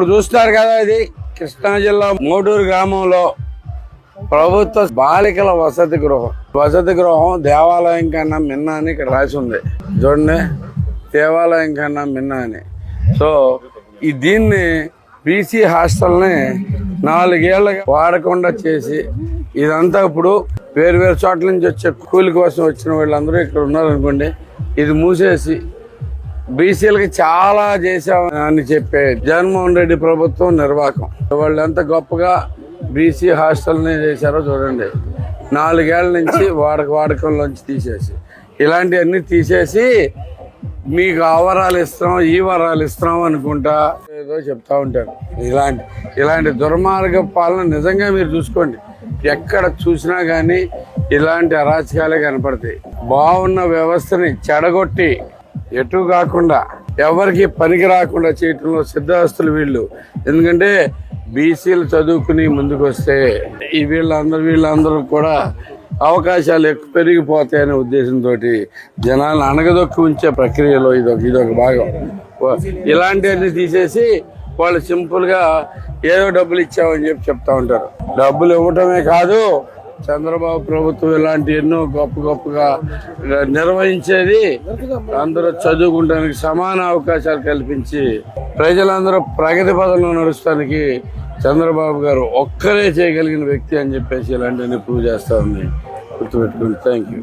ఇప్పుడు చూస్తారు కదా ఇది కృష్ణా జిల్లా మోడూరు గ్రామంలో ప్రభుత్వ బాలికల వసతి గృహం. వసతి గృహం దేవాలయం కన్నా మిన్న అని ఇక్కడ రాసి ఉంది. చూడండి దేవాలయం కన్నా మిన్న అని. సో ఈ దీన్ని బీసీ హాస్టల్ని నాలుగేళ్ళగా వాడకుండా చేసి ఇదంతా ఇప్పుడు వేరు వేరు చోట్ల నుంచి వచ్చే కూలి కోసం వచ్చిన వాళ్ళందరూ ఇక్కడ ఉన్నారనుకోండి ఇది మూసేసి బీసీలకి చాలా చేశాం అని చెప్పే జగన్మోహన్ రెడ్డి ప్రభుత్వం నిర్వాహకం వాళ్ళు ఎంత గొప్పగా బీసీ హాస్టల్ని చేశారో చూడండి. నాలుగేళ్ళ నుంచి వాడక వాడకంలోంచి తీసేసి ఇలాంటివన్నీ తీసేసి మీకు ఆ వరాలు ఇస్తాం ఈ వరాలు ఇస్తాం అనుకుంటా ఏదో చెప్తా ఉంటారు. ఇలాంటి ఇలాంటి దుర్మార్గ పాలన నిజంగా మీరు చూసుకోండి. ఎక్కడ చూసినా కానీ ఇలాంటి అరాచకాలే కనపడతాయి. బాగున్న వ్యవస్థని చెడగొట్టి ఎటు కాకుండా ఎవరికి పనికి రాకుండా చేయటంలో సిద్ధాస్తులు వీళ్ళు. ఎందుకంటే బీసీలు చదువుకుని ముందుకు వస్తే ఈ వీళ్ళందరూ వీళ్ళందరూ కూడా అవకాశాలు ఎక్కువ పెరిగిపోతాయనే ఉద్దేశంతో జనాలను అణగదొక్కి ఉంచే ప్రక్రియలో ఇదొక ఇదొక భాగం. ఇలాంటివన్నీ తీసేసి వాళ్ళు సింపుల్గా ఏదో డబ్బులు ఇచ్చామని చెప్పి చెప్తా ఉంటారు. డబ్బులు ఇవ్వటమే కాదు చంద్రబాబు ప్రభుత్వం ఇలాంటి ఎన్నో గొప్ప గొప్పగా నిర్వహించేది అందరూ చదువుకుంటానికి సమాన అవకాశాలు కల్పించి ప్రజలందరూ ప్రగతి పదంలో నడుస్తానికి చంద్రబాబు గారు ఒక్కరే చేయగలిగిన వ్యక్తి అని చెప్పేసి ఇలాంటివన్నీ ప్రూవ్ చేస్తా ఉంది. గుర్తుపెట్టుకుని థ్యాంక్ యూ